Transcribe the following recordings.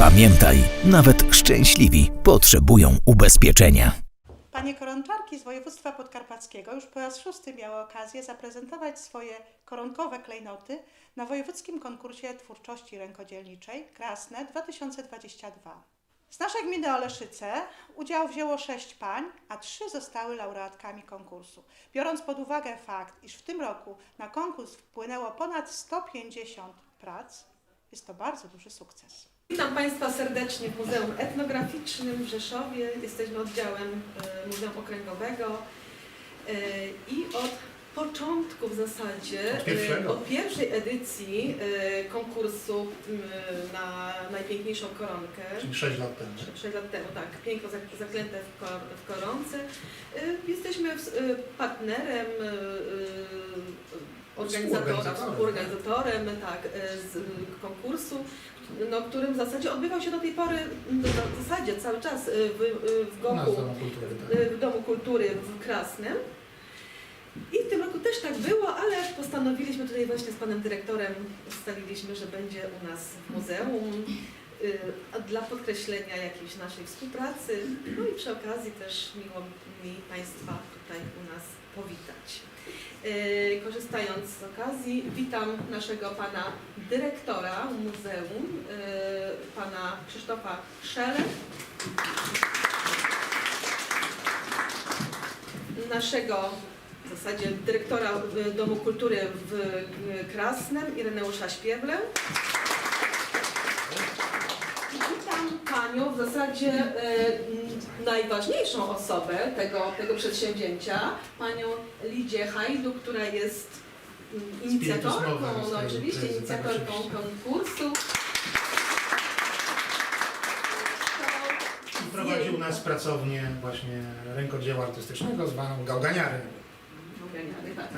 Pamiętaj, nawet szczęśliwi potrzebują ubezpieczenia. Panie koronczarki z województwa podkarpackiego już po raz szósty miały okazję zaprezentować swoje koronkowe klejnoty na wojewódzkim konkursie twórczości rękodzielniczej Krasne 2022. Z naszej gminy Oleszyce udział wzięło sześć pań, a trzy zostały laureatkami konkursu. Biorąc pod uwagę fakt, iż w tym roku na konkurs wpłynęło ponad 150 prac, jest to bardzo duży sukces. Witam Państwa serdecznie w Muzeum Etnograficznym w Rzeszowie. Jesteśmy oddziałem e, Muzeum Okręgowego E, i od początku w zasadzie, Od e, od pierwszej edycji konkursu na najpiękniejszą koronkę, Czyli 6 lat temu. 6 lat temu, tak, piękno zak- zaklęte w, kor, w koronce. Jesteśmy partnerem, organizatora, Współorganizatorem. współorganizatorem tak, e, z konkursu, no, którym w zasadzie odbywał się do tej pory, no, w zasadzie cały czas e, w, e, w Goku, Domu Kultury. Tak. w Domu Kultury w Krasnym. I w tym roku też tak było, ale postanowiliśmy tutaj właśnie z panem dyrektorem ustaliliśmy, że będzie u nas w muzeum dla podkreślenia jakiejś naszej współpracy. No i przy okazji też miło mi Państwa tutaj u nas powitać. Y, Korzystając z okazji, witam naszego pana dyrektora muzeum, y, pana Krzysztofa Szele. Naszego w zasadzie dyrektora y, Domu Kultury w y, Krasnem, Ireneusza Śpiewlę. I Panią w zasadzie e, najważniejszą osobę tego, tego przedsięwzięcia, Panią Lidię Hajdu, która jest inicjatorką, no oczywiście inicjatorką konkursu. Prowadził nas pracownię właśnie rękodzieła artystycznego zwaną Gałganiary. Organiany, tak.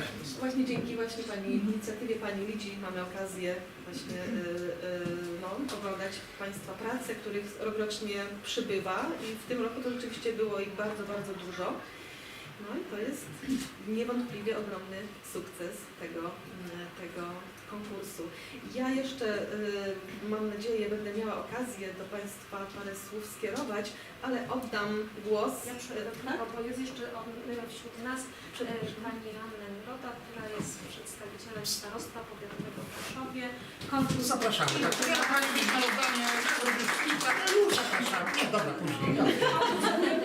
Właśnie dzięki właśnie Pani inicjatywie Pani Lidzi mamy okazję właśnie y, y, no, oglądać Państwa prace, których rokrocznie przybywa i w tym roku to rzeczywiście było ich bardzo, bardzo dużo. No i to jest niewątpliwie ogromny sukces tego, y, tego konkursu. Ja jeszcze y, mam nadzieję będę miała okazję do Państwa parę słów skierować, ale oddam głos. Ja y, przewodnicząca, bo jest jeszcze o- wśród nas e, pani Ranna Roda, która jest przedstawicielem starostwa powiatowego w Rzeszowie. Konkurs Zapraszamy. Tak, ja Pani na oddanie kilka, zapraszamy. Nie, dobra, później. Ja.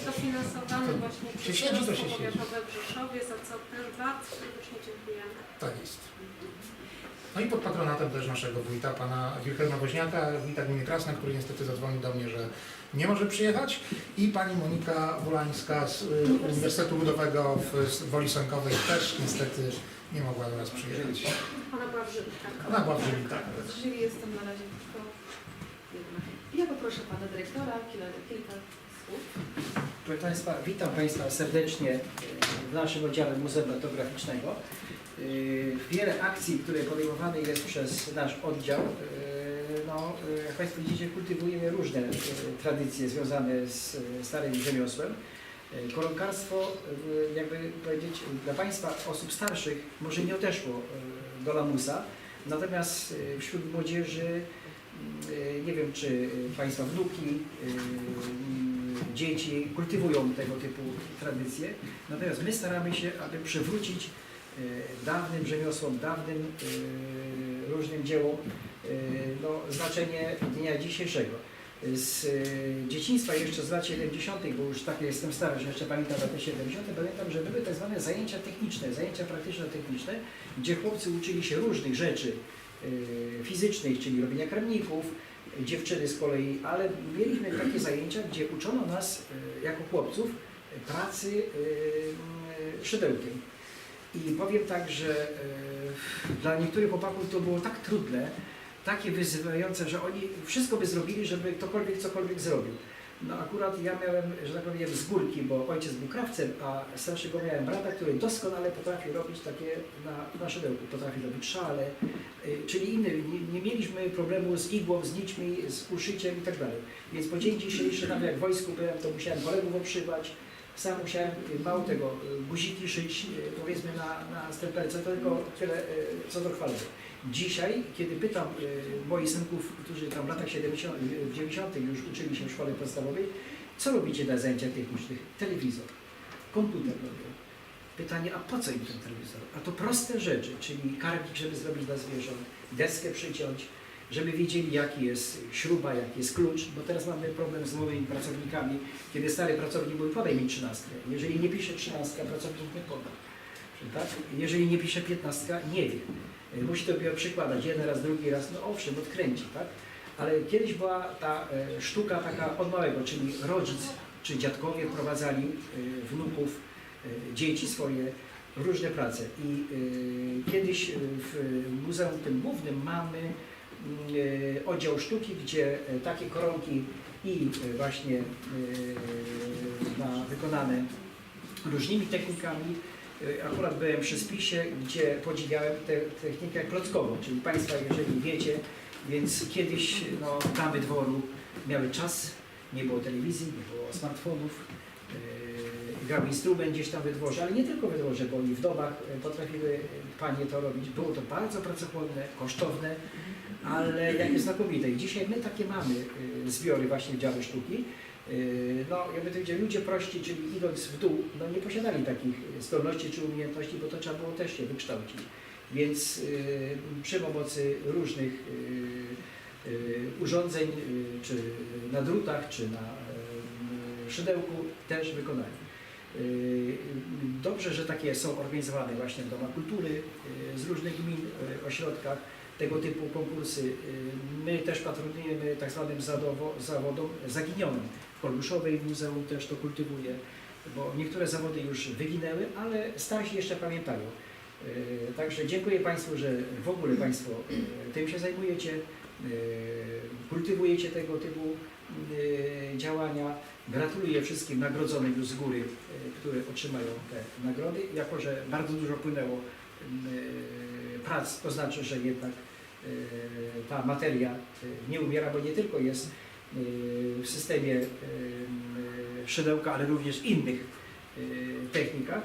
Jest dofinansowany właśnie przez siedzi, to starostwo się siedzi. powiatowe w Rzeszowie, za co też bardzo serdecznie dziękujemy. Tak jest. No i pod patronatem też naszego wójta, pana Wilhelma Woźniaka, wójta gminy Krasna, który niestety zadzwonił do mnie, że nie może przyjechać i pani Monika Wolańska z y, Uniwersytetu Ludowego w z Woli Sąkowej też niestety nie mogła do nas przyjechać. Ona była w Rzymie, tak? Ona była w Rzymie, tak. Jestem na razie tylko jedna. Ja poproszę Pana Dyrektora kilka, kilka. Proszę Państwa, witam Państwa serdecznie w naszym oddziale Muzeum Etnograficznego. Yy, Wiele akcji, które podejmowane jest przez nasz oddział, yy, no, jak Państwo widzicie, kultywujemy różne tradycje związane z starym rzemiosłem. Koronkarstwo, jakby powiedzieć, dla Państwa osób starszych może nie odeszło do lamusa, natomiast wśród młodzieży yy, nie wiem, czy Państwa wnuki, dzieci kultywują tego typu tradycje. Natomiast my staramy się, aby przywrócić yy, dawnym rzemiosłom, dawnym yy, różnym dziełom yy, no, znaczenie dnia dzisiejszego. Z dzieciństwa jeszcze z lat 70., bo już tak jestem stary, że jeszcze pamiętam lata 70., pamiętam, że były tak zwane zajęcia techniczne, zajęcia praktyczno-techniczne, gdzie chłopcy uczyli się różnych rzeczy fizycznych, czyli robienia kremników, dziewczyny z kolei, ale mieliśmy takie zajęcia, gdzie uczono nas e, jako chłopców pracy e, szydełkiem. I powiem tak, że e, dla niektórych chłopaków to było tak trudne, takie wyzywające, że oni wszystko by zrobili, żeby ktokolwiek cokolwiek zrobił. No akurat ja miałem, że tak powiem, z górki, bo ojciec był krawcem, a starszego miałem brata, który doskonale potrafił robić takie na, na szydełku. Potrafił robić szale, y, czyli inne. Nie, nie mieliśmy problemu z igłą, z nićmi, z uszyciem i tak dalej. Więc po dzień dzisiejszy, nawet jak w wojsku byłem, to musiałem kolegów obszywać, sam musiałem mało tego, guziki szyć, y, powiedzmy na, na stempelce, tylko tyle, y, co do chwalenia. Dzisiaj, kiedy pytam y, moich synków, którzy tam w latach 70, y, w 90 już uczyli się w szkole podstawowej, co robicie na zajęciach technicznych? Telewizor, komputer robią. Pytanie, a po co im ten telewizor? A to proste rzeczy, czyli karmik, żeby zrobić dla zwierząt, deskę przyciąć, żeby wiedzieli, jaki jest śruba, jaki jest klucz, bo teraz mamy problem z nowymi pracownikami, kiedy stary pracownik mówi, podaj mi trzynastkę. Jeżeli nie pisze trzynastka, pracownik nie poda. Tak? Jeżeli nie pisze piętnastka, nie wie. Y, Musi to dopiero przykładać jeden raz, drugi raz, no owszem, odkręci, tak? Ale kiedyś była ta e, sztuka taka od małego, czyli rodzic czy dziadkowie wprowadzali e, wnuków, e, dzieci swoje różne prace. I e, kiedyś e, w muzeum tym głównym mamy e, oddział sztuki, gdzie e, takie koronki i e, właśnie na, wykonane różnymi technikami. Akurat byłem przy spisie, gdzie podziwiałem tę technikę klockową, czyli Państwo, jeżeli wiecie, więc kiedyś no, damy dworu miały czas, nie było telewizji, nie było smartfonów, grał instrument gdzieś tam we dworze, ale nie tylko we dworze, bo i w domach potrafiły panie to robić. Było to bardzo pracochłonne, kosztowne, ale jakie znakomite. I dzisiaj my takie mamy e, zbiory właśnie w dziale sztuki. E, No, jakby to ludzie prości, czyli idąc w dół, no nie posiadali takich zdolności czy umiejętności, bo to trzeba było też się wykształcić. Więc e, przy pomocy różnych urządzeń, czy na drutach, czy na szydełku też wykonali. Dobrze, że takie są organizowane właśnie w domach kultury, z różnych gmin, ośrodkach, tego typu konkursy. E, My też patronujemy tak zwanym zawodom zaginionym. W Kolbuszowej Muzeum też to kultywuje, bo niektóre zawody już wyginęły, ale starsi jeszcze pamiętają. E, Także dziękuję Państwu, że w ogóle Państwo e, tym się zajmujecie, kultywujecie tego typu działania. Gratuluję wszystkim nagrodzonym już z góry, które otrzymają te nagrody. Jako, że bardzo dużo płynęło prac, to znaczy, że jednak ta materia e, nie umiera, bo nie tylko jest e, w systemie szydełka, ale również innych technikach.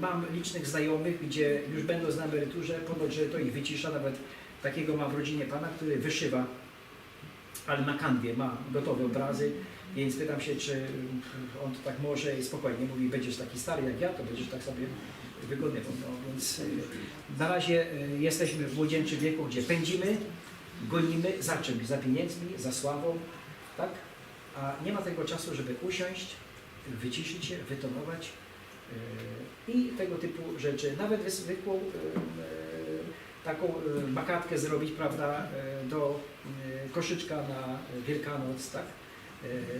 Mam licznych znajomych, gdzie już będąc na emeryturze, ponoć, że to ich wycisza, nawet takiego mam w rodzinie pana, który wyszywa, ale na kanwie ma gotowe obrazy, więc pytam się, czy on to tak może i spokojnie mówi, będziesz taki stary jak ja, to będziesz tak sobie wykonywał. No, więc e, na razie e, jesteśmy w młodzieńczym wieku, gdzie pędzimy, gonimy za czym? Za pieniędzmi, za sławą, tak? A nie ma tego czasu, żeby usiąść, wyciszyć się, wytonować yy, i tego typu rzeczy. Nawet wy- zwykłą taką makatkę zrobić, prawda, do koszyczka na Wielkanoc, tak?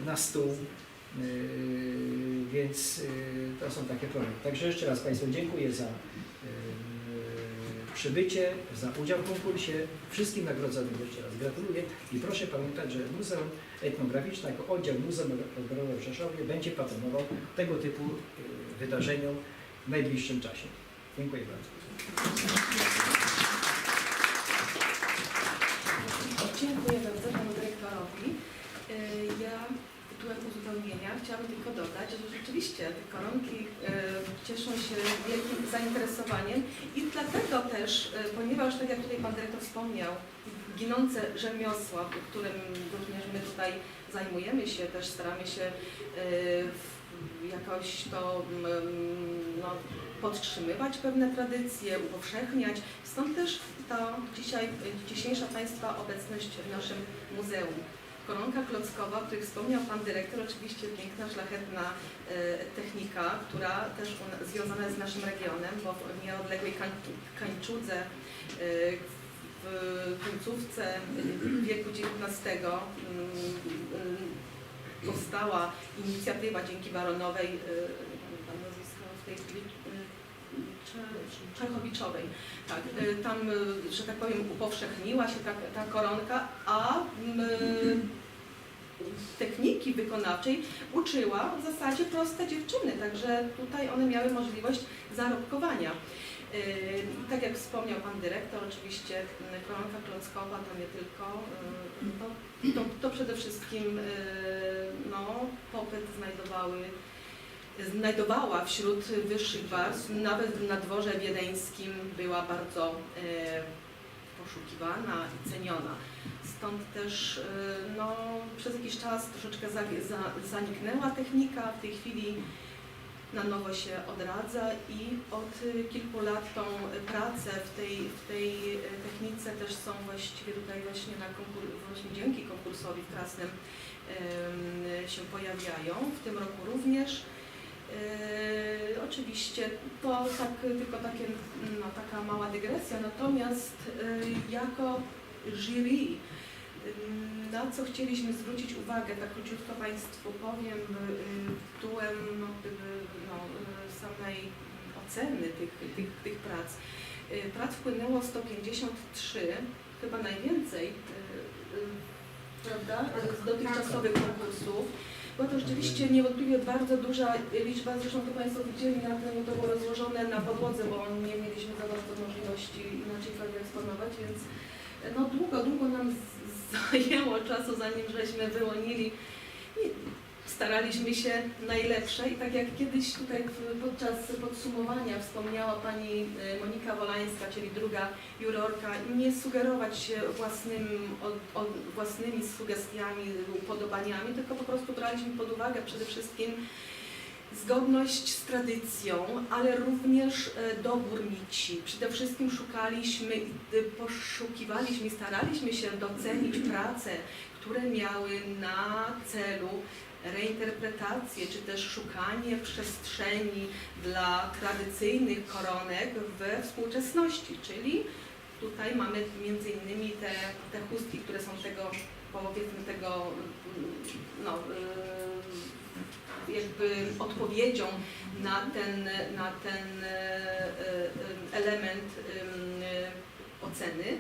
Na stół. Yy, Więc yy, to są takie projekty. Także jeszcze raz Państwu dziękuję za yy, przybycie, za udział w konkursie. Wszystkim nagrodzonym jeszcze raz gratuluję i proszę pamiętać, że Muzeum Etnograficzne jako oddział Muzeum Etnograficznego w Rzeszowie będzie patronował tego typu wydarzeniom w najbliższym czasie. Dziękuję bardzo. Dziękuję bardzo panu dyrektorowi. Y, Ja uzupełnienia chciałabym tylko dodać, że rzeczywiście te koronki y, cieszą się wielkim zainteresowaniem i dlatego też, y, ponieważ tak jak tutaj pan dyrektor wspomniał, ginące rzemiosła, którym również my tutaj zajmujemy się, też staramy się w- jakoś to no, podtrzymywać pewne tradycje, upowszechniać. Stąd też ta dzisiaj, dzisiejsza Państwa obecność w naszym muzeum. Koronka klockowa, o której wspomniał Pan Dyrektor, oczywiście piękna, szlachetna e, technika, która też związana jest z naszym regionem, bo w nieodległej Kań- Kańczudze e, w końcówce wieku XIX mm, powstała inicjatywa dzięki Baronowej, e, pan nazwisko w tej chwili, Czechowiczowej. Tak, y, tam, y, że tak powiem, upowszechniła się ta, ta koronka, a mm, techniki wykonawczej uczyła w zasadzie proste dziewczyny, także tutaj one miały możliwość zarobkowania. Y, Tak jak wspomniał Pan Dyrektor, oczywiście koronka klockowa to nie tylko, to, to, to przede wszystkim no, popyt znajdowały znajdowała wśród wyższych warstw, nawet na dworze wiedeńskim była bardzo e, poszukiwana i ceniona. Stąd też e, no, przez jakiś czas troszeczkę za, za, zaniknęła technika, w tej chwili na nowo się odradza i od kilku lat tą pracę w tej, w tej technice też są właściwie tutaj właśnie, na właśnie dzięki konkursowi w Krasnym się pojawiają. W tym roku również. Yy, oczywiście to tak, tylko takie, no, taka mała dygresja, natomiast yy, jako jury, yy, na co chcieliśmy zwrócić uwagę, tak króciutko Państwu powiem, yy, tytułem no, gdyby, no, yy, samej oceny tych, tych, tych prac. Yy, Prac wpłynęło 153, chyba najwięcej, yy, yy, prawda, z dotychczasowych konkursów. Była to rzeczywiście niewątpliwie bardzo duża liczba, zresztą to Państwo widzieli, na tym to było rozłożone na podłodze, bo nie mieliśmy za bardzo możliwości inaczej tego eksponować, więc no długo, długo nam zajęło czasu, zanim żeśmy wyłonili staraliśmy się najlepsze i tak jak kiedyś tutaj podczas podsumowania wspomniała Pani e, Monika Wolańska, czyli druga jurorka, nie sugerować się własnym, własnymi sugestiami, upodobaniami, tylko po prostu braliśmy pod uwagę przede wszystkim zgodność z tradycją, ale również e, dobór nici. Przede wszystkim szukaliśmy, poszukiwaliśmy staraliśmy się docenić prace, które miały na celu reinterpretację, czy też szukanie przestrzeni dla tradycyjnych koronek we współczesności, czyli tutaj mamy między innymi te, te chustki, które są tego, powiedzmy tego, mm, no, y, jakby odpowiedzią na ten, na ten e, e, element oceny,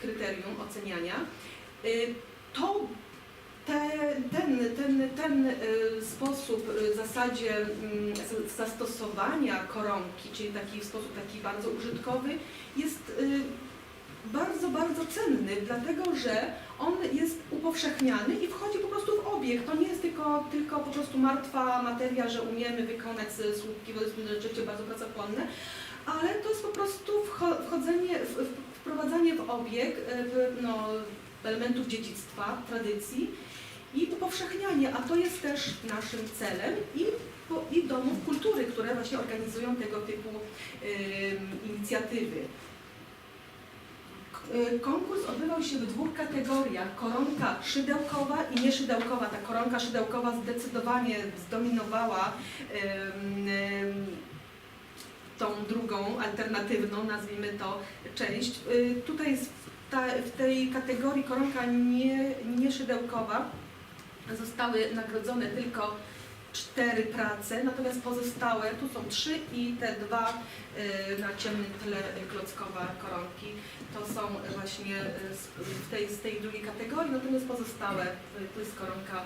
kryterium oceniania. Y, To te, ten, ten, ten y, sposób y, w zasadzie mm, zastosowania koronki, czyli taki sposób taki bardzo użytkowy, jest y, bardzo, bardzo cenny, dlatego że on jest upowszechniany i wchodzi po prostu w obieg. To nie jest tylko, tylko po prostu martwa materia, że umiemy wykonać słupki, bo jest to rzeczywiście bardzo pracochłonne, ale to jest po prostu wcho- wchodzenie, wprowadzanie w obieg no, elementów dziedzictwa, tradycji i upowszechnianie, a to jest też naszym celem i, i domów kultury, które właśnie organizują tego typu ym, inicjatywy. Y, Konkurs odbywał się w dwóch kategoriach. Koronka szydełkowa i nieszydełkowa. Ta koronka szydełkowa zdecydowanie zdominowała ym, ym, tą drugą, alternatywną, nazwijmy to, część. Y, Tutaj jest ta, w tej kategorii koronka nie, nieszydełkowa zostały nagrodzone tylko cztery prace, natomiast pozostałe, tu są trzy i te dwa y, na ciemnym tle klockowe koronki, to są właśnie y, z, tej, z tej drugiej kategorii, natomiast pozostałe y, to jest koronka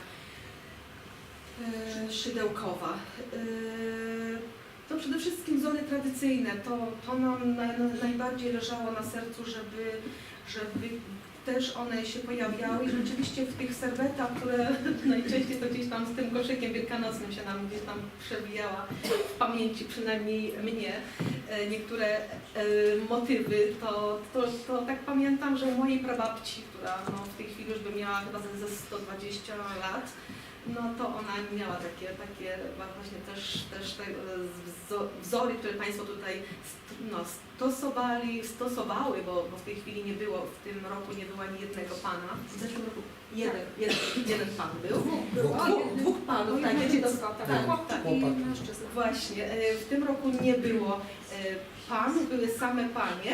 szydełkowa. To przede wszystkim wzory tradycyjne, to, to nam na, na, najbardziej leżało na sercu, żeby, żeby też one się pojawiały i rzeczywiście w tych serwetach, które najczęściej to gdzieś tam z tym koszykiem wielkanocnym się nam gdzieś tam przebijała w pamięci, przynajmniej mnie, e, niektóre e, motywy, to, to, to tak pamiętam, że mojej prababci, która no, w tej chwili już by miała chyba ze 120 lat, no to ona miała takie, takie właśnie też, też te e, wzo- wzory, które Państwo tutaj no, stosowali, stosowały, bo, bo w tej chwili nie było, w tym roku nie było ani jednego pana. W zeszłym roku jeden, jeden, jeden pan był. Dwóch, dwóch panów, tak, jeden tak, tak, tak. i mężczyzna. Właśnie, e, w tym roku nie było e, pan, były same panie,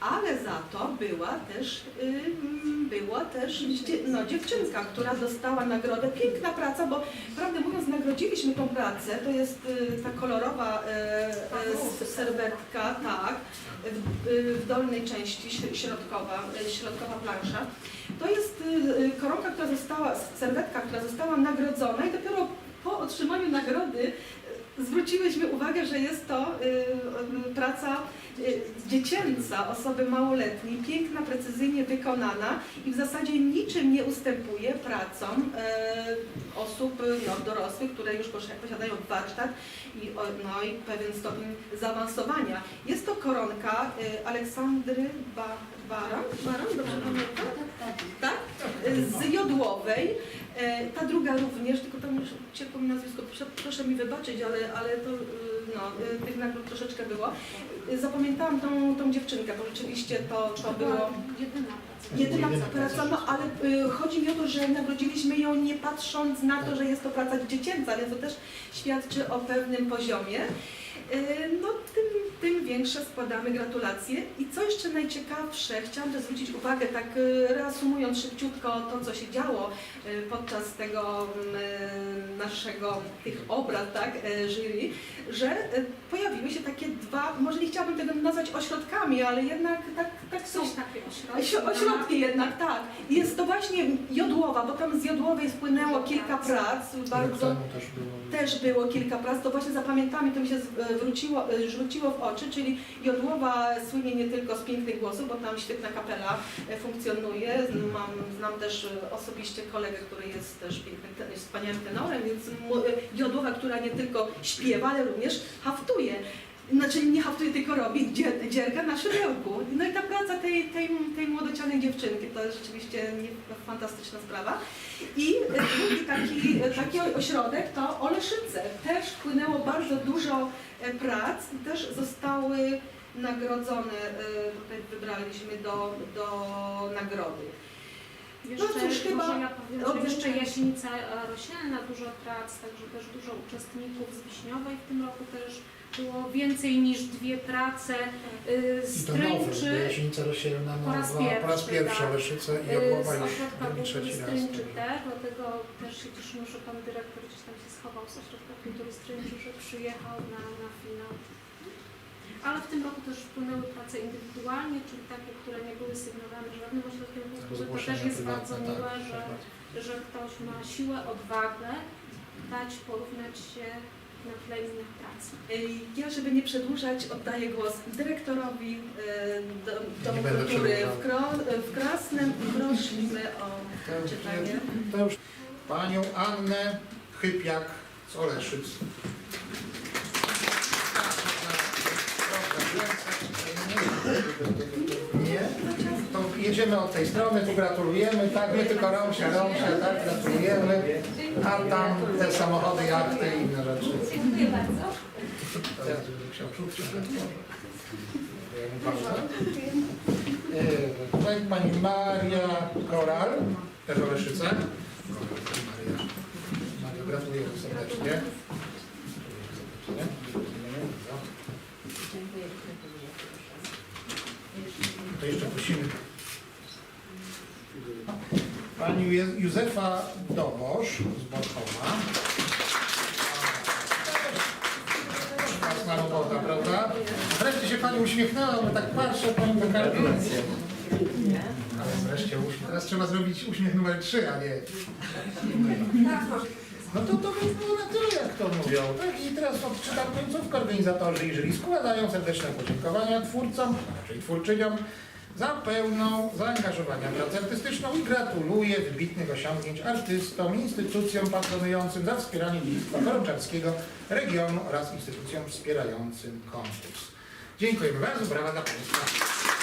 ale za to była też, była też no, dziewczynka, która dostała nagrodę. Piękna praca, bo prawdę mówiąc nagrodziliśmy tą pracę. To jest y, ta kolorowa y, y, serwetka, tak, w, y, dolnej części śr- środkowa, y, środkowa plansza. To jest koronka, która została, serwetka, która została nagrodzona i dopiero po otrzymaniu nagrody y, zwróciłyśmy uwagę, że jest to y, praca y, dziecięca, osoby małoletniej, piękna, precyzyjnie wykonana i w zasadzie niczym nie ustępuje pracom y, osób no, dorosłych, które już posi- posiadają warsztat i, no, i pewien stopień zaawansowania. Jest to koronka y, Aleksandry ba Baran, Baran, dobrze pamiętam? Tak? Y, Z jodłowej. E, Ta druga również, tylko tam już ciepło mi nazwisko, proszę, mi wybaczyć, ale, ale to y, no, y, tych nagród troszeczkę było. Y, Zapamiętałam tą, tą dziewczynkę, bo rzeczywiście to, to było jedyna praca. jedyna praca, no ale y, chodzi mi o to, że nagrodziliśmy ją nie patrząc na to, że jest to praca dziecięca, więc to też świadczy o pewnym poziomie. Y, No tym, tym większe składamy gratulacje. I co jeszcze najciekawsze, chciałam też zwrócić uwagę, tak y, reasumując szybciutko to, co się działo y, podczas tego mm, naszego, tych obrad, tak, jury, że pojawiły się takie dwa, może nie chciałabym tego nazwać ośrodkami, ale jednak tak, tak Są takie ośrodki. Osio- Ośrodki jednak, tak. I Jest to właśnie jodłowa, bo tam z jodłowej spłynęło kilka prac, bardzo też było. też było kilka prac, to właśnie zapamiętamy, to mi się e, wróciło, e, rzuciło w oczy, czyli Jodłowa słynie nie tylko z pięknych głosów, bo tam świetna kapela e, funkcjonuje. Mam, znam też e, osobiście kolegę, który jest też pięknym, wspaniałym tenorem, więc e, Jodłowa, która nie tylko śpiewa, ale również haftuje. Znaczy nie haftuje, tylko robi dzie- dzierga na szydełku. No i ta praca tej, tej, tej młodocianej dziewczynki to jest rzeczywiście nie, fantastyczna sprawa. I e, drugi taki, e, taki ośrodek to Oleszyce. Też wpłynęło bardzo dużo e, prac też zostały nagrodzone, tutaj wybraliśmy do, do nagrody. Jeszcze, No cóż, chyba ja powiem, jeszcze Jasienica Roślina, dużo prac, także też dużo uczestników z Wiśniowej w tym roku też było więcej niż dwie prace y, stręczy po raz nowa, po raz pierwszy, pierwszy tak. I y, Jodłowa z już ośrodka drugi, kultury trzeci raz. stręczy też, dlatego też się cieszymy, że pan dyrektor gdzieś tam się schował z ośrodka kultury stręczy, że przyjechał na, na finał. Ale w tym roku też wpłynęły prace indywidualnie, czyli takie, które nie były sygnowane żadnym ośrodkiem kultury. To też jest bardzo tak, miłe, że, tak. że ktoś ma siłę, odwagę dać, porównać się na tle innych prac. Ja, żeby nie przedłużać, oddaję głos dyrektorowi e, do- Domu będę Kultury w. Kro, w Krasnem i prosimy o To, czytanie. to już panią Annę Chypiak z Oleszyc. Nie? Jedziemy od tej strony, tu gratulujemy, tak, nie tylko Rąsia, Rąsia, tak, gratulujemy, a tam te samochody, jachty i inne rzeczy. Dziękuję bardzo. Teraz bym chciał Tutaj pani Maria Koral, też Oleszyce. Maria, Maria, gratulujemy serdecznie. To jeszcze prosimy Pani Józefa Domosz z Borchowa. Własna robota, prawda? Wreszcie się Pani uśmiechnęła, bo tak patrzę, Pani taka... Ale wreszcie uśmiech. Teraz trzeba zrobić uśmiech numer 3, a nie... No to to by było na tyle, jak to mówią. Tak, i teraz odczytam końcówkę. Organizatorzy i jury składają serdeczne podziękowania twórcom, raczej twórczyniom, za pełną zaangażowania pracę artystyczną i gratuluję wybitnych osiągnięć artystom, instytucjom patronującym za wspieranie dziedzictwa chorączarskiego regionu oraz instytucjom wspierającym konkurs. Dziękujemy bardzo, brawa dla Państwa.